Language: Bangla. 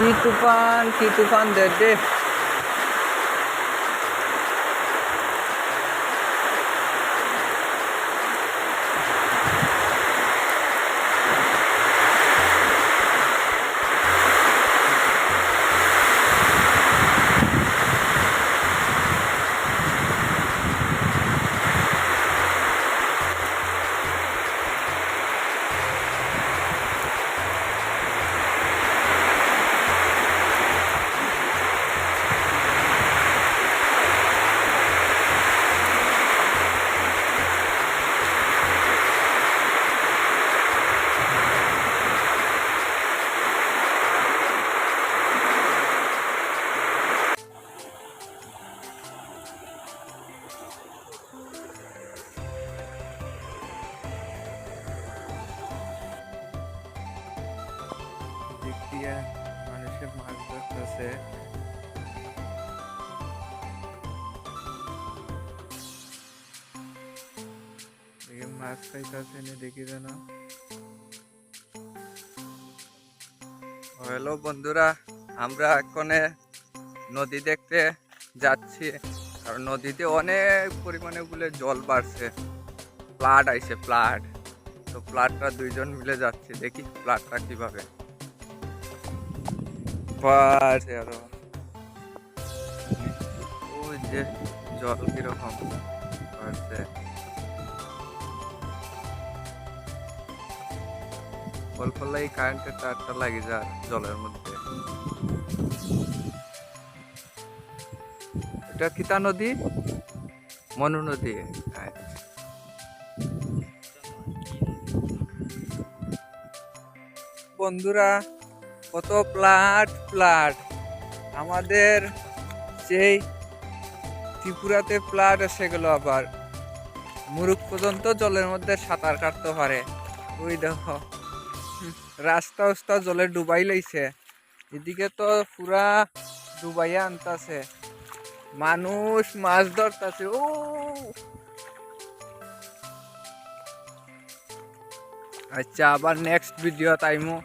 Bir tufan, iki tufan dedi. দিয়ে মানুষে মাছ ধরতেছে। মাছ খাইতেছে দেখি যেন। হ্যালো বন্ধুরা, আমরা এখনে নদী দেখতে যাচ্ছি। আর নদীতে অনেক পরিমাণে বলে জল বাড়ছে। ফ্লাড আইছে, ফ্লাড। তো ফ্লাডটা দুইজন মিলে যাচ্ছে, দেখি ফ্লাডটা কীভাবে। বাড়ছে আরও ওই যে জল কীরকম? বাড়ছে অল্প লাগে কারেন্টের তারটা লাগে যা জলের মধ্যে। এটা কিতা নদী? মনু নদী। বন্ধুরা কত প্লাট প্লাট আমাদের সেই ত্রিপুরাতে প্লাট এসে গেল আবার। মুরুখ পর্যন্ত জলের মধ্যে সাঁতার কাটতে পারে। ওই দেখো। রাস্তা উস্তা জলে ডুবাই লাইছে। এদিকে তো পুরা ডুবাইয়া আনতাছে। মানুষ মাছ ধরতাছে, ও। আচ্ছা আবার নেক্সট ভিডিও টাইমও